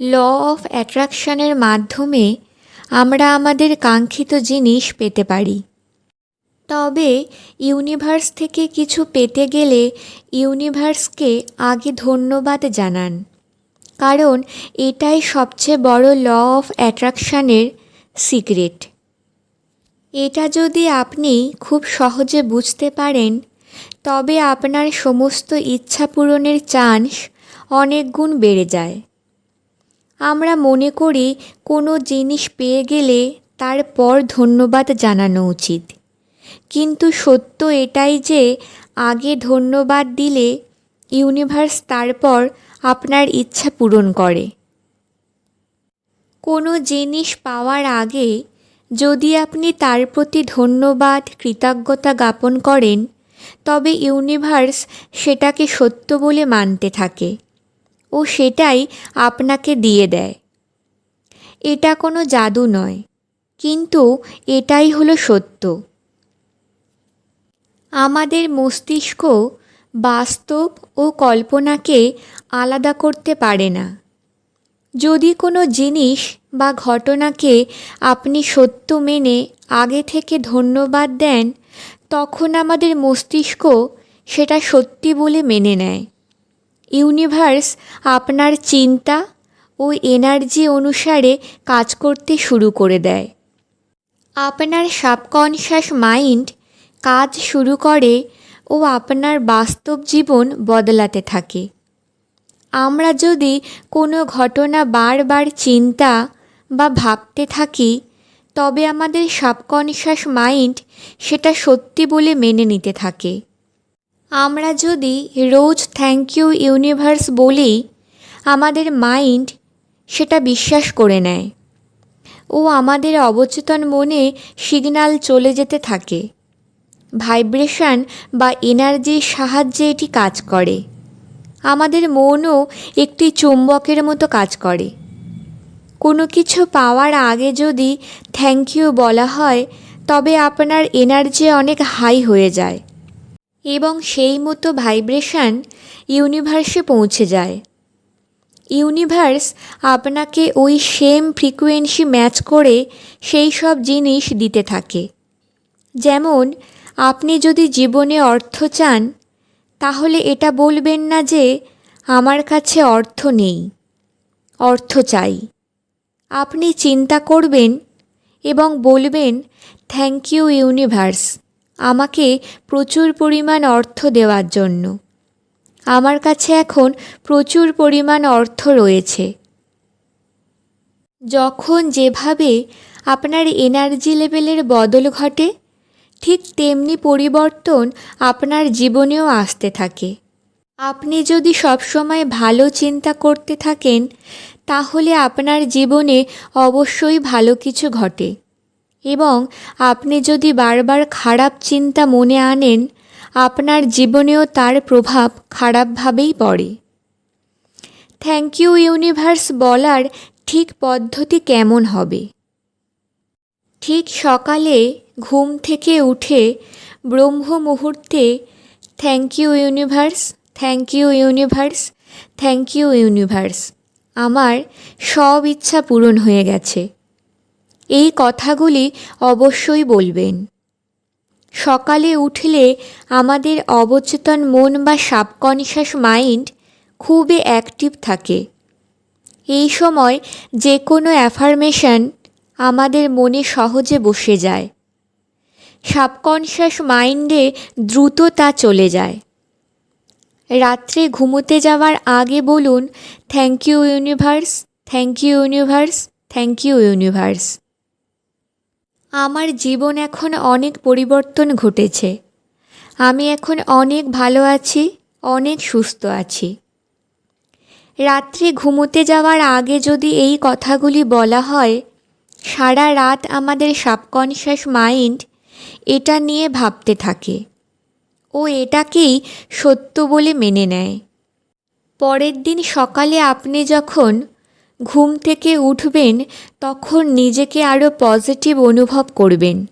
Law of অ্যাট্রাকশনের মাধ্যমে আমরা আমাদের কাঙ্ক্ষিত জিনিস পেতে পারি। তবে ইউনিভার্স থেকে কিছু পেতে গেলে ইউনিভার্সকে আগে ধন্যবাদ জানান। কারণ এটাই সবচেয়ে বড় ল অফ অ্যাট্রাকশানের সিক্রেট। এটা যদি আপনি খুব সহজে বুঝতে পারেন, তবে আপনার সমস্ত ইচ্ছা পূরণের চান্স অনেক গুণ বেড়ে যায়। আমরা মনে করি কোনো জিনিস পেয়ে গেলে তারপর ধন্যবাদ জানানো উচিত। কিন্তু সত্য এটাই যে আগে ধন্যবাদ দিলে ইউনিভার্স তারপর আপনার ইচ্ছা পূরণ করে। কোনো জিনিস পাওয়ার আগে যদি আপনি তার প্রতি ধন্যবাদ, কৃতজ্ঞতা জ্ঞাপন করেন, তবে ইউনিভার্স সেটাকে সত্য বলে মানতে থাকে। ও সেটাই আপনাকে দিয়ে দেয়। এটা কোনো জাদু নয়, কিন্তু এটাই হলো সত্য। আমাদের মস্তিষ্ক বাস্তব ও কল্পনাকে আলাদা করতে পারে না। যদি কোনো জিনিস বা ঘটনাকে আপনি সত্য মেনে আগে থেকে ধন্যবাদ দেন, তখন আমাদের মস্তিষ্ক সেটা সত্যি বলে মেনে নেয়। ইউনিভার্স আপনার চিন্তা ও এনার্জি অনুসারে কাজ করতে শুরু করে দেয়। আপনার সাবকনশাস মাইন্ড কাজ শুরু করে ও আপনার বাস্তব জীবন বদলাতে থাকে। আমরা যদি কোনো ঘটনা বারবার চিন্তা বা ভাবতে থাকি, তবে আমাদের সাবকনশাস মাইন্ড সেটা সত্যি বলে মেনে নিতে থাকে। আমরা যদি রোজ থ্যাংক ইউ ইউনিভার্স বলি, আমাদের মাইন্ড সেটা বিশ্বাস করে নেয়। ও আমাদের অবচেতন মনে সিগন্যাল চলে যেতে থাকে। ভাইব্রেশন বা এনার্জির সাহায্যে এটি কাজ করে। আমাদের মনও একটি চুম্বকের মতো কাজ করে। কোনো কিছু পাওয়ার আগে যদি থ্যাংক ইউ বলা হয়, তবে আপনার এনার্জি অনেক হাই হয়ে যায়। এবং সেই মতো ভাইব্রেশন ইউনিভার্সে পৌঁছে যায়। ইউনিভার্স আপনাকে ওই সেম ফ্রিকুয়েন্সি ম্যাচ করে সেই সব জিনিস দিতে থাকে। যেমন, আপনি যদি জীবনে অর্থ চান, তাহলে এটা বলবেন না যে, আমার কাছে অর্থ নেই, অর্থ চাই। আপনি চিন্তা করবেন এবং বলবেন, থ্যাংক ইউ ইউনিভার্স। আমাকে প্রচুর পরিমাণ অর্থ দেওয়ার জন্য। আমার কাছে এখন প্রচুর পরিমাণ অর্থ রয়েছে। যখন যেভাবে আপনার এনার্জি লেভেলের বদল ঘটে, ঠিক তেমনি পরিবর্তন আপনার জীবনেও আসতে থাকে। আপনি যদি সবসময় ভালো চিন্তা করতে থাকেন, তাহলে আপনার জীবনে অবশ্যই ভালো কিছু ঘটে। এবং আপনি যদি বারবার খারাপ চিন্তা মনে আনেন, আপনার জীবনেও তার প্রভাব খারাপভাবেই পড়ে। থ্যাংক ইউ ইউনিভার্স বলার ঠিক পদ্ধতি কেমন হবে? ঠিক সকালে ঘুম থেকে উঠে ব্রহ্ম মুহূর্তে thank you universe thank you universe thank you universe আমার সব ইচ্ছা পূরণ হয়ে গেছে। এই কথাগুলি অবশ্যই বলবেন। সকালে উঠলে আমাদের অবচেতন মন বা সাবকনশাস মাইন্ড খুবই অ্যাক্টিভ থাকে। এই সময় যে কোনো অ্যাফার্মেশন আমাদের মনে সহজে বসে যায়। সাবকনশাস মাইন্ডে দ্রুত তা চলে যায়। রাত্রে ঘুমোতে যাওয়ার আগে বলুন, thank you universe, thank you universe, thank you universe. আমার জীবন এখন অনেক পরিবর্তন ঘটেছে। আমি এখন অনেক ভালো আছি, অনেক সুস্থ আছি। রাত্রে ঘুমোতে যাওয়ার আগে যদি এই কথাগুলি বলা হয়, সারা রাত আমাদের সাবকনশাস মাইন্ড এটা নিয়ে ভাবতে থাকে। ও এটাকেই সত্য বলে মেনে নেয়। পরের দিন সকালে আপনি যখন ঘুম থেকে উঠবেন, তখন নিজেকে আরও পজিটিভ অনুভব করবেন।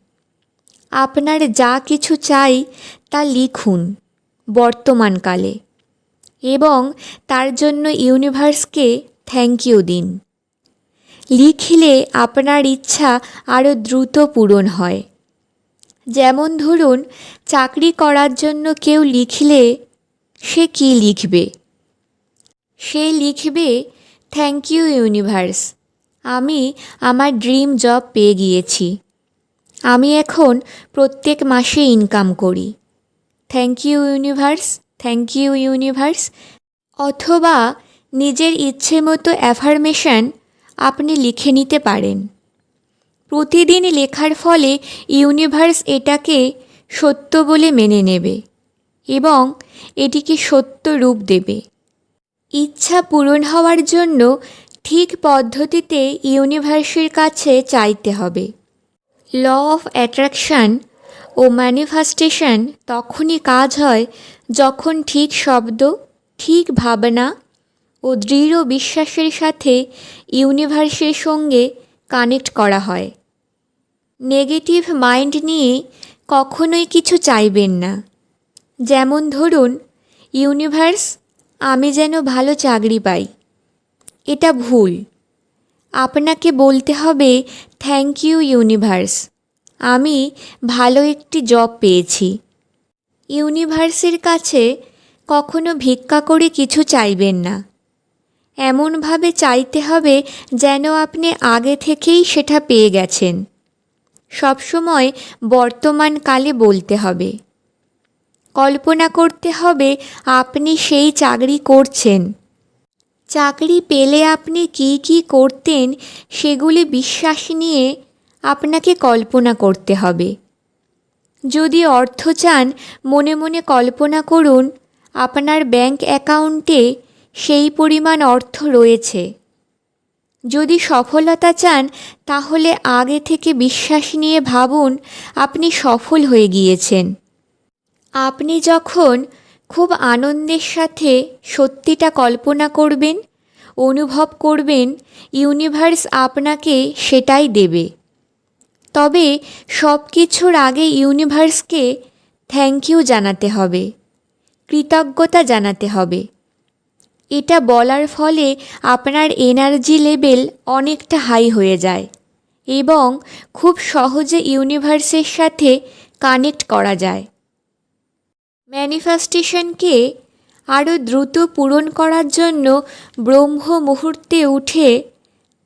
আপনার যা কিছু চাই, তা লিখুন বর্তমানকালে এবং তার জন্য ইউনিভার্সকে থ্যাংক ইউ দিন। লিখলে আপনার ইচ্ছা আরও দ্রুত পূরণ হয়। যেমন ধরুন, চাকরি করার জন্য কেউ লিখলে সে কি লিখবে? সে লিখবে থ্যাংক ইউ, ইউনিভার্স। আমি আমার ড্রিম জব পেয়ে গিয়েছি। আমি এখন প্রত্যেক মাসে ইনকাম করি। Thank you, universe. Thank you, universe. অথবা নিজের ইচ্ছে মতো অ্যাফার্মেশন আপনি লিখে নিতে পারেন। প্রতিদিন লেখার ফলে ইউনিভার্স এটাকে সত্য বলে মেনে নেবে এবং এটিকে সত্য রূপ দেবে। ইচ্ছা পূরণ হওয়ার জন্য ঠিক পদ্ধতিতে ইউনিভার্সের কাছে চাইতে হবে। ল অফ অ্যাট্রাকশান ও ম্যানিফেস্টেশন তখনই কাজ হয় যখন ঠিক শব্দ, ঠিক ভাবনা ও দৃঢ় বিশ্বাসের সাথে ইউনিভার্সের সঙ্গে কানেক্ট করা হয়। নেগেটিভ মাইন্ড নিয়ে কখনোই কিছু চাইবেন না। যেমন ধরুন, ইউনিভার্স আমি যেন ভালো চাকরি পাই। এটা ভুল। আপনাকে বলতে হবে থ্যাংক ইউ ইউনিভার্স আমি ভালো একটি জব পেয়েছি। ইউনিভার্সের কাছে কখনো ভিক্ষা করে কিছু চাইবেন না। এমনভাবে চাইতে হবে যেন আপনি আগে থেকেই সেটা পেয়ে গেছেন। সবসময় বর্তমানকালে বলতে হবে। কল্পনা করতে হবে আপনি সেই চাকরি করছেন। চাকরি পেলে আপনি কি কি করতেন সেগুলি বিশ্বাস নিয়ে আপনাকে কল্পনা করতে হবে। যদি অর্থ চান, মনে মনে কল্পনা করুন, আপনার ব্যাংক অ্যাকাউন্টে সেই পরিমাণ অর্থ রয়েছে। যদি সফলতা চান, তাহলে আগে থেকে বিশ্বাস নিয়ে ভাবুন, আপনি সফল হয়ে গিয়েছেন। আপনি যখন খুব আনন্দের সাথে সত্যিটা কল্পনা করবেন, অনুভব করবেন ইউনিভার্স আপনাকে সেটাই দেবে। তবে সব কিছুর আগে ইউনিভার্সকে থ্যাংক ইউ জানাতে হবে, কৃতজ্ঞতা জানাতে হবে। এটা বলার ফলে আপনার এনার্জি লেভেল অনেকটা হাই হয়ে যায় এবং খুব সহজে ইউনিভার্সের সাথে কানেক্ট করা যায়। ম্যানিফেস্টেশনকে আরও দ্রুত পূরণ করার জন্য ব্রহ্ম মুহূর্তে উঠে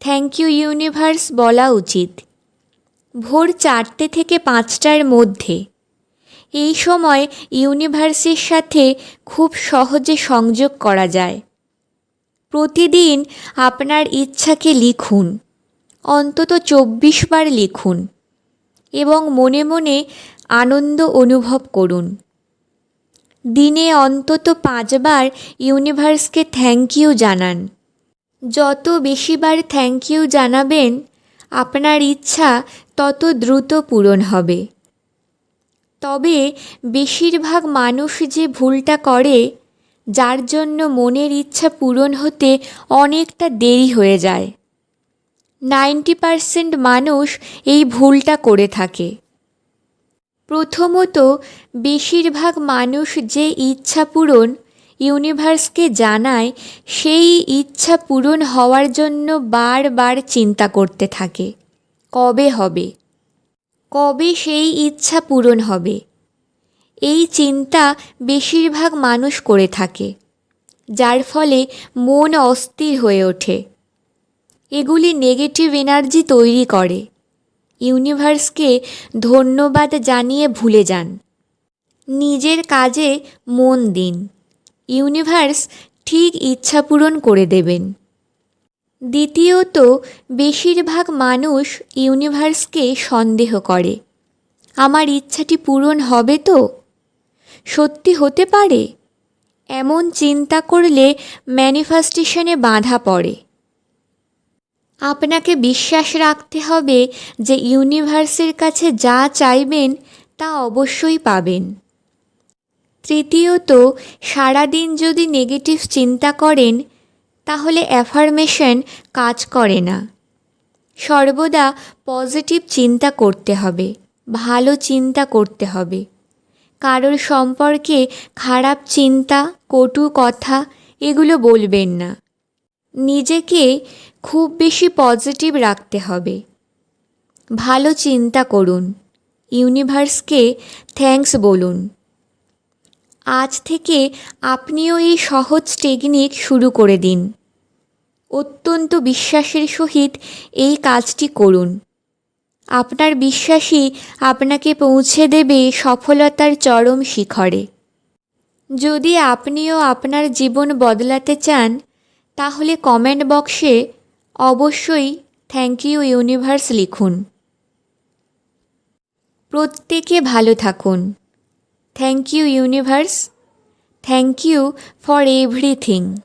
থ্যাংক ইউ ইউনিভার্স বলা উচিত। ভোর চারটে থেকে পাঁচটার মধ্যে। এই সময় ইউনিভার্সের সাথে খুব সহজে সংযোগ করা যায়। প্রতিদিন আপনার ইচ্ছাকে লিখুন, অন্তত চব্বিশ বার লিখুন এবং মনে মনে আনন্দ অনুভব করুন। দিনে অন্তত পাঁচবার ইউনিভার্সকে থ্যাংক ইউ জানান। যত বেশিবার থ্যাংক ইউ জানাবেন, আপনার ইচ্ছা তত দ্রুত পূরণ হবে। তবে বেশিরভাগ মানুষ যে ভুলটা করে, যার জন্য মনের ইচ্ছা পূরণ হতে অনেকটা দেরি হয়ে যায়। নাইনটি পারসেন্ট মানুষ এই ভুলটা করে থাকে। প্রথমত, বেশিরভাগ মানুষ যে ইচ্ছা পূরণ ইউনিভার্সকে জানায়, সেই ইচ্ছা পূরণ হওয়ার জন্য বারবার চিন্তা করতে থাকে। কবে হবে? কবে সেই ইচ্ছা পূরণ হবে? এই চিন্তা বেশিরভাগ মানুষ করে থাকে, যার ফলে মন অস্থির হয়ে ওঠে। এগুলি নেগেটিভ এনার্জি তৈরি করে। ইউনিভার্সকে ধন্যবাদ জানিয়ে ভুলে যান। নিজের কাজে মন দিন। ইউনিভার্স ঠিক ইচ্ছা পূরণ করে দেবেন। দ্বিতীয়ত, বেশিরভাগ মানুষ ইউনিভার্সকে সন্দেহ করে। আমার ইচ্ছাটি পূরণ হবে তো? সত্যি হতে পারে? এমন চিন্তা করলে ম্যানিফেস্টেশনে বাধা পড়ে। আপনাকে বিশ্বাস রাখতে হবে যে ইউনিভার্সের কাছে যা চাইবেন তা অবশ্যই পাবেন। তৃতীয়ত, সারাদিন যদি নেগেটিভ চিন্তা করেন, তাহলে অ্যাফার্মেশন কাজ করে না। সর্বদা পজিটিভ চিন্তা করতে হবে, ভালো চিন্তা করতে হবে। কারোর সম্পর্কে খারাপ চিন্তা, কটু কথা, এগুলো বলবেন না। নিজেকে খুব বেশি পজিটিভ রাখতে হবে। ভালো চিন্তা করুন। ইউনিভার্সকে থ্যাঙ্কস বলুন। আজ থেকে আপনিও এই সহজ টেকনিক শুরু করে দিন। অত্যন্ত বিশ্বাসের সহিত এই কাজটি করুন। আপনার বিশ্বাসই আপনাকে পৌঁছে দেবে সফলতার চরম শিখরে। যদি আপনিও আপনার জীবন বদলাতে চান তাহলে কমেন্ট বক্সে অবশ্যই থ্যাংক ইউ ইউনিভার্স লিখুন। প্রত্যেকে ভালো থাকুন। Thank you universe. Thank you for everything.